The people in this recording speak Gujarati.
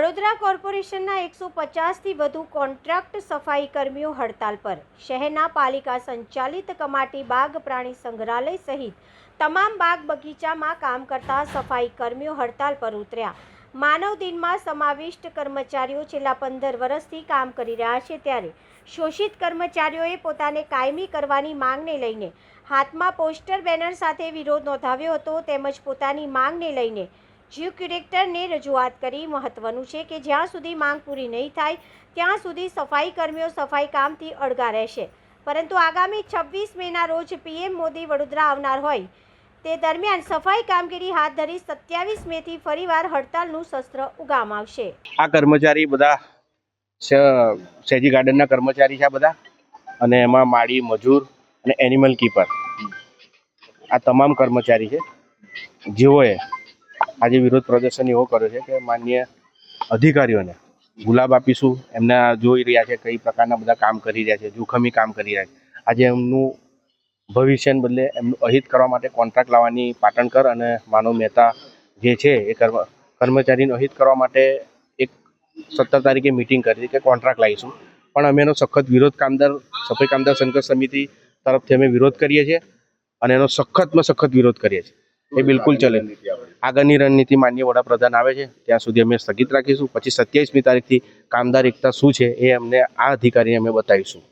વડોદરા કોર્પોરેશનના એકસો પચાસથી વધુ કોન્ટ્રાક્ટ સફાઈ કર્મીઓ હડતાલ પર. શહેરના પાલિકા સંચાલિત કમાટી બાગ પ્રાણી સંગ્રહાલય સહિત તમામ બાગ બગીચામાં કામ કરતા સફાઈ કર્મીઓ હડતાલ પર ઉતર્યા. માનવ દિનમાં સમાવિષ્ટ કર્મચારીઓ છેલ્લા પંદર વર્ષથી કામ કરી રહ્યા છે ત્યારે શોષિત કર્મચારીઓએ પોતાને કાયમી કરવાની માંગને લઈને હાથમાં પોસ્ટર બેનર સાથે વિરોધ નોંધાવ્યો હતો તેમજ પોતાની માંગને લઈને ચીફ ક્યુરેક્ટરને રજૂઆત કરી મહત્વનું છે કે જ્યાં સુધી માંગ પૂરી નહીં થાય, ત્યાં સુધી સફાઈ કર્મીઓ સફાઈ કામથી અળગા રહેશે. પરંતુ આગામી છવ્વીસ મેના રોજ પીએમ મોદી વડોદરા આવનાર હોય, તે દરમિયાન સફાઈ કામગીરી હાથ ધરી સત્યાવીસ મેથી ફરીવાર હડતાલનું શસ્ત્ર ઉગામ આવશે આ કર્મચારી બધા સેજી ગાર્ડનના કર્મચારી છે બધા, અને એમાં માળી મજૂર અને એનિમલ કીપર. આ તમામ કર્મચારી છે. જેઓએ આજે વિરોધ પ્રદર્શન એવો કર્યો છે કે માન્ય અધિકારીઓને ગુલાબ આપીશું, એમના જોઈ રહ્યા છે કઈ પ્રકારના બધા કામ કરી રહ્યા છે, જોખમી કામ કરી રહ્યા છે. આજે એમનું ભવિષ્યને બદલે એમનું અહિત કરવા માટે કોન્ટ્રાક્ટ લાવવાની પાટણકર અને માનવ મહેતા જે છે એ કર્મ, કર્મચારીનું અહિત કરવા માટે એક સત્તર તારીખે મિટિંગ કરી કે કોન્ટ્રાક્ટ લાવીશું. પણ અમે એનો સખત વિરોધ કામદાર સફાઈ કામદાર સંઘર્ષ સમિતિ તરફથી અમે વિરોધ કરીએ છીએ અને એનો સખતમાં સખત વિરોધ કરીએ છીએ. એ બિલકુલ ચલે. આગળની રણનીતિ માન્ય વડાપ્રધાન આવે છે, ત્યાં સુધી અમે સ્થગિત રાખીશું. પછી સત્યાવીસમી તારીખથી કામદાર એકતા શું છે એ અમને આ અધિકારીને અમે બતાવીશું.